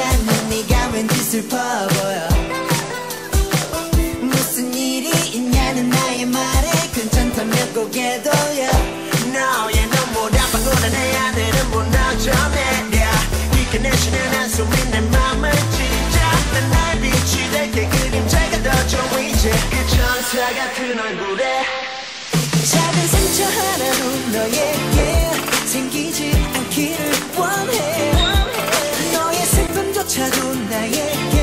않는 네가 왠지 슬퍼 보여. 무슨 일이 있냐는 나의 말에 괜찮다면 고개 돌려 너의 눈물아파 고난의 하늘은 무너져 내려 이 그네시는 한숨이 내 맘을 찢어. 난 나의 빛이 될게. 그림자가 더 좋아 이제. 그 천사 같은 얼굴에 작은 상처 하나로 너의 조차도 나의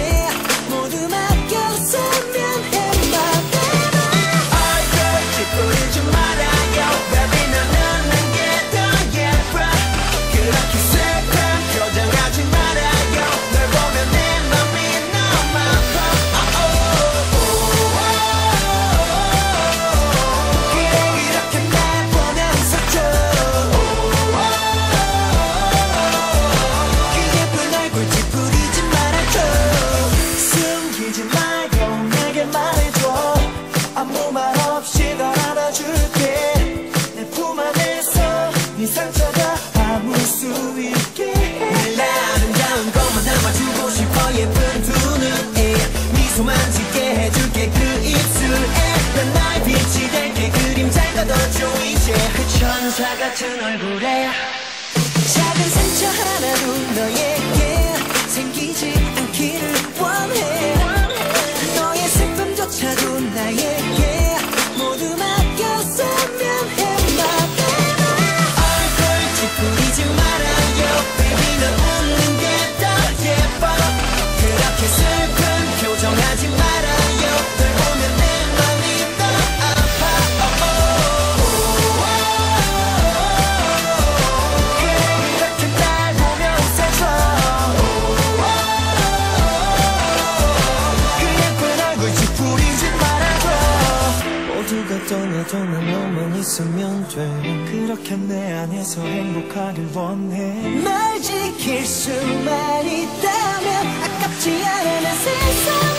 빛이 될게 그림 잘 가둬줘 이제 그 천사 같은 얼굴에 걱정해주는 너만 있으면 돼. 그렇게 내 안에서 행복하길 원해. 널 지킬 수만 있다면 아깝지 않은 세상.